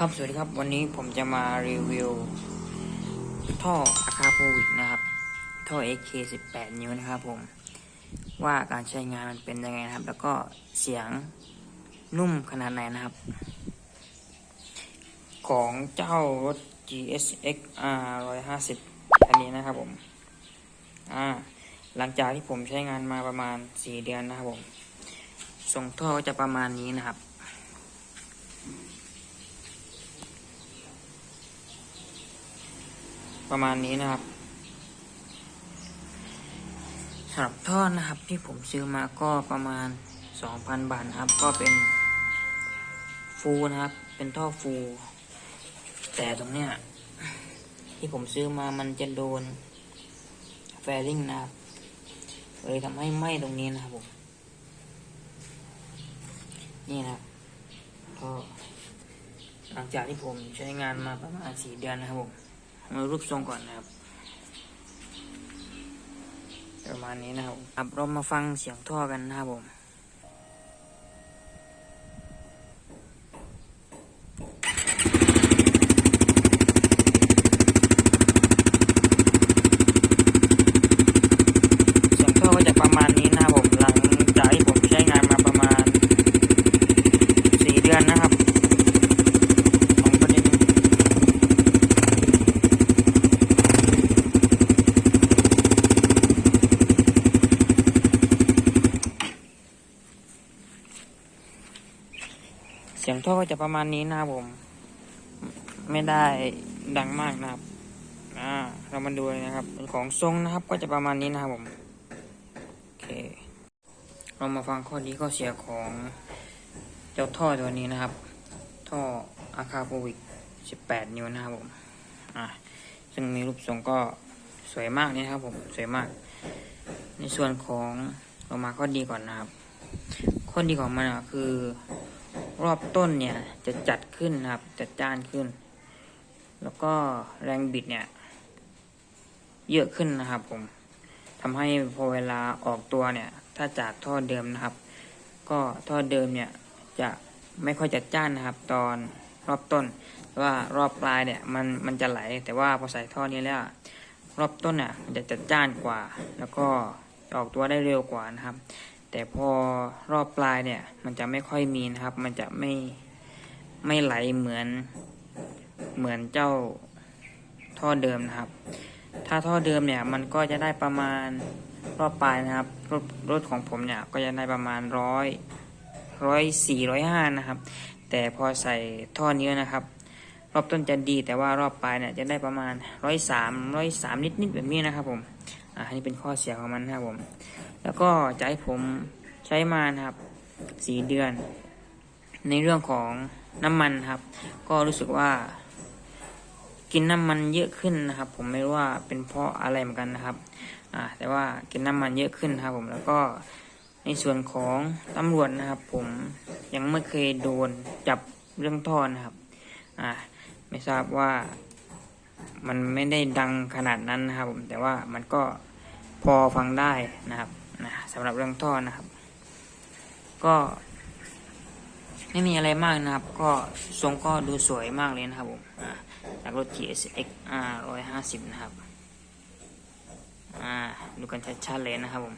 ครับสวัสดีครับ วันนี้ผมจะมารีวิว ท่ออาคาโพวิกนะครับ ท่อ AK 18 นิ้วนะครับผม ว่าการใช้งานมันเป็นยังไงนะครับ แล้วก็เสียงนุ่มขนาดไหนนะครับ ของเจ้ารถ GSX R 150 อันนี้นะครับผม อ่า หลังจากที่ผมใช้งานมาประมาณ 4 เดือนนะครับผม ส่งท่อก็จะประมาณนี้นะครับ ประมาณนี้นะครับสำหรับท่อนะครับที่ผมซื้อมาก็ประมาณ 2,000 บาทนะครับ ก็เป็นฟูนะครับ เป็นท่อฟู แต่ตรงเนี้ยที่ผมซื้อมามันจะโดนแฟริงนะครับเลยทำให้ไหม้ตรงนี้นะครับผมนี่นะครับก็หลังจากที่ผมใช้งานมาประมาณสี่เดือนนะครับผม เรารูปทรงก่อนนะครับ ประมาณนี้นะครับครับเรามาฟังเสียงท่อกันนะครับผม เสียงท่อก็จะประมาณนี้นะครับผมหลังจากที่ผมใช้งานมาประมาณสี่เดือนนะครับของประเด็นเสียงท่อก็จะประมาณนี้นะครับผม ไม่ได้ดังมากนะครับ อ่า เรามาดูเลยนะครับ ของทรงนะครับก็จะประมาณนี้นะครับผม โอเค เรามาฟังข้อดีข้อเสียของเจ้าท่อตัวนี้นะครับ ท่ออาคาโปวิก 18 นิ้วนะครับผม อ่า ซึ่งมีรูปทรงก็สวยมากนี่ครับผม สวยมาก ในส่วนของเรามาข้อดีก่อนนะครับ ข้อดีของมันคือ รอบต้นเนี่ยจะจัดขึ้นนะครับ จัดจ้านขึ้น แล้วก็แรงบิดเนี่ย เยอะขึ้นนะครับ ผมทำให้พอเวลาออกตัวเนี่ย ถ้าจากท่อเดิมนะครับ ก็ท่อเดิมเนี่ยจะไม่ค่อยจัดจ้านนะครับ ตอนรอบต้นแต่ว่ารอบปลายเนี่ยมันมันจะไหล แต่ว่าพอใส่ท่อนี้แล้วรอบต้นเนี่ยมันจะจัดจ้านกว่า แล้วก็ออกตัวได้เร็วกว่านะครับ แต่พอรอบปลายเนี่ย มันจะไม่ค่อยมีนะครับ มันจะไม่ไม่ไหลเหมือนเหมือนเจ้าท่อเดิมนะครับ ถ้าท่อเดิมเนี่ยมันก็จะได้ประมาณรอบปลายนะครับ รถรถของผมเนี่ยก็จะได้ประมาณร้อยร้อยสี่ร้อยห้านะครับ แต่พอใส่ท่อนี้นะครับ รอบต้นจะดีแต่ว่ารอบปลายเนี่ยจะได้ประมาณร้อยสามร้อยสามนิดนิดๆแบบนี้นะครับผมอ่าอันนี้เป็นข้อเสียของมันนะครับผม แล้วก็จะให้ผมใช้มานะครับสี่เดือน ในเรื่องของน้ำมันครับ ก็รู้สึกว่า กินน้ำมันเยอะขึ้นนะครับ ผมไม่รู้ว่าเป็นเพราะอะไรเหมือนกันนะครับอ่าแต่ว่ากินน้ำมันเยอะขึ้นครับผมแล้วก็ในส่วนของตำรวจนะครับ ผมยังไม่เคยโดนจับเรื่องท่อนะครับ อ่า ไม่ทราบว่ามันไม่ได้ดังขนาดนั้นนะครับผมแต่ว่ามันก็พอฟังได้นะครับนะสำหรับเรื่องท่อนะครับ ก็ไม่มีอะไรมากนะครับ ก็ทรงก็ดูสวยมากเลยนะครับผมอ่าจากรถ GSX R 150 นะครับ ดูกันชัดๆเลยนะครับผม